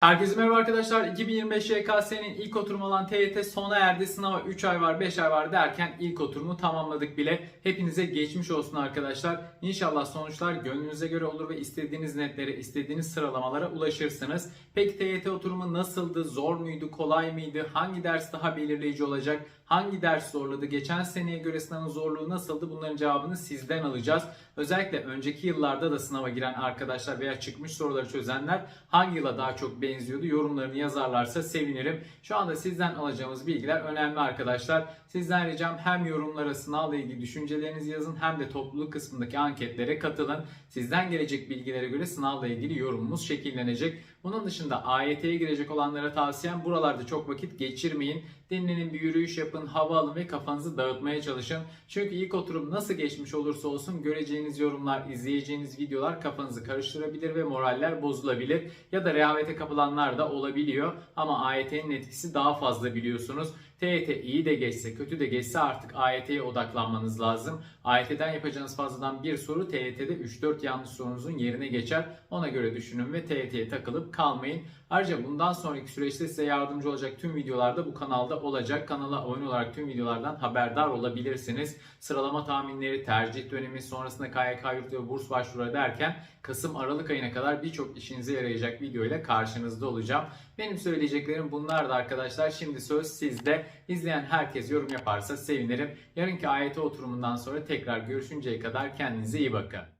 Herkese merhaba arkadaşlar. 2025 YKS'nin ilk oturumu olan TYT sona erdi. Sınava 3 ay var, 5 ay var derken ilk oturumu tamamladık bile. Hepinize geçmiş olsun arkadaşlar. İnşallah sonuçlar gönlünüze göre olur ve istediğiniz netlere, istediğiniz sıralamalara ulaşırsınız. Peki TYT oturumu nasıldı? Zor muydu? Kolay mıydı? Hangi ders daha belirleyici olacak? Hangi ders zorladı? Geçen seneye göre sınavın zorluğu nasıldı? Bunların cevabını sizden alacağız. Özellikle önceki yıllarda da sınava giren arkadaşlar veya çıkmış soruları çözenler hangi yıla daha çok benziyordu? Yorumlarını yazarlarsa sevinirim. Şu anda sizden alacağımız bilgiler önemli arkadaşlar. Sizden ricam hem yorumlara sınavla ilgili düşüncelerinizi yazın hem de topluluk kısmındaki anketlere katılın. Sizden gelecek bilgilere göre sınavla ilgili yorumumuz şekillenecek. Bunun dışında AYT'ye girecek olanlara tavsiyem buralarda çok vakit geçirmeyin. Dinlenin, bir yürüyüş yapın, hava alın ve kafanızı dağıtmaya çalışın. Çünkü ilk oturum nasıl geçmiş olursa olsun göreceğiniz yorumlar, izleyeceğiniz videolar kafanızı karıştırabilir ve moraller bozulabilir. Ya da rehavete kapılanlar da olabiliyor. Ama AYT'nin etkisi daha fazla biliyorsunuz. TYT iyi de geçse, kötü de geçse artık AYT'ye odaklanmanız lazım. AYT'den yapacağınız fazladan bir soru TYT'de 3-4 yanlış sorunuzun yerine geçer. Ona göre düşünün ve TYT'ye takılıp kalmayın. Ayrıca bundan sonraki süreçte size yardımcı olacak tüm videolar da bu kanalda olacak. Kanala abone olarak tüm videolardan haberdar olabilirsiniz. Sıralama tahminleri, tercih dönemi, sonrasında KYK yurt ve burs başvuru derken Kasım-Aralık ayına kadar birçok işinize yarayacak video ile karşınızda olacağım. Benim söyleyeceklerim bunlardı arkadaşlar. Şimdi söz sizde. İzleyen herkes yorum yaparsa sevinirim. Yarınki AYT oturumundan sonra tekrar görüşünceye kadar kendinize iyi bakın.